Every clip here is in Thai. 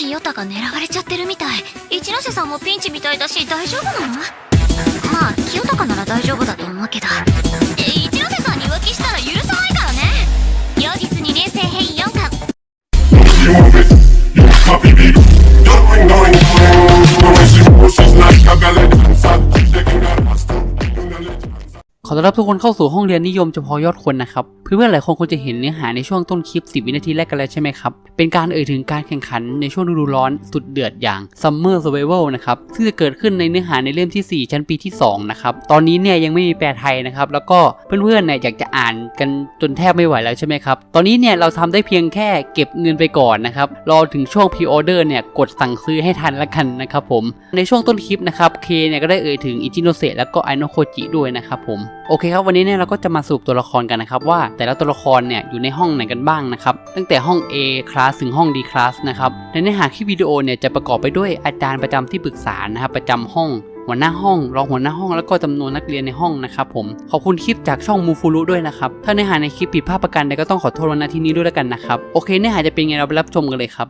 清高狙われちゃってるみたい。一ノ瀬さんもピンチみたいだし大丈夫なの？まあ清高なら大丈夫だと思うけど。 อต้อนรับทุกคนเข้าสู่ห้องเรียนนิยมเฉพาะยอดคนนะครับ เพื่อนๆหลายคนคงจะเห็นเนื้อหาในช่วงต้นคลิป 10 วินาทีแรกกันแล้วใช่ไหมครับ เป็นการเอ่ยถึงการแข่งขันในช่วงฤดูร้อนสุดเดือดอย่าง Summer Survival นะครับ ซึ่งจะเกิดขึ้นในเนื้อหาในเล่มที่ 4 ชั้นปีที่ 2 นะครับ ตอนนี้เนี่ยยังไม่มีแปลไทยนะครับ แล้วก็เพื่อนๆเนี่ยอยากจะอ่านกันจนแทบไม่ไหวแล้วใช่ไหมครับ ตอนนี้เนี่ยเราทำได้เพียงแค่เก็บเงินไปก่อนนะครับ รอถึงช่วง pre order เนี่ยกดสั่งซื้อให้ทันละกันนะครับผม ในช่วงต้นคลิปนะครับ เคเนี่ยก็ได้เอ่ยถึงอิจิโนเซะแล้วก็ไอโนโคจิด้วยนะครับผม โอเคครับวันนี้เนี่ยเราก็จะมาสรุปตัวละครกันนะครับว่าแต่ละตัวละครเนี่ยอยู่ในห้องไหนกันบ้างนะครับตั้งแต่ห้อง A คลาสถึงห้อง D คลาสนะครับในเนื้อหาคลิปวิดีโอเนี่ยจะประกอบไปด้วยอาจารย์ประจำที่ปรึกษานะครับประจำห้องหัวหน้าห้อง รองหัวหน้าห้องแล้วก็จำนวนนักเรียนในห้องนะครับผมขอบคุณคลิปจากช่องมูฟูรุด้วยนะครับถ้าเนื้อหาในคลิปผิดพลาดประการใดก็ต้องขอโทษวันนาที่นี้ด้วยแล้วกันนะครับโอเคเนื้อหาจะเป็นไงเราไปรับชมกันเลยครับ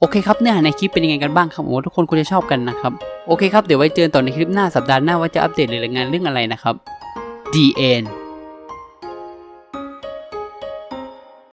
โอเคครับเนื้อหาในคลิปเป็นยังไงกันบ้างครับผมว่าทุกคนควรจะชอบกันนะครับ โอเคครับ เดี๋ยวไว้เจอกันต่อในคลิปหน้าสัปดาห์หน้าว่าจะอัปเดตหรืองานเรื่องอะไรนะครับ The End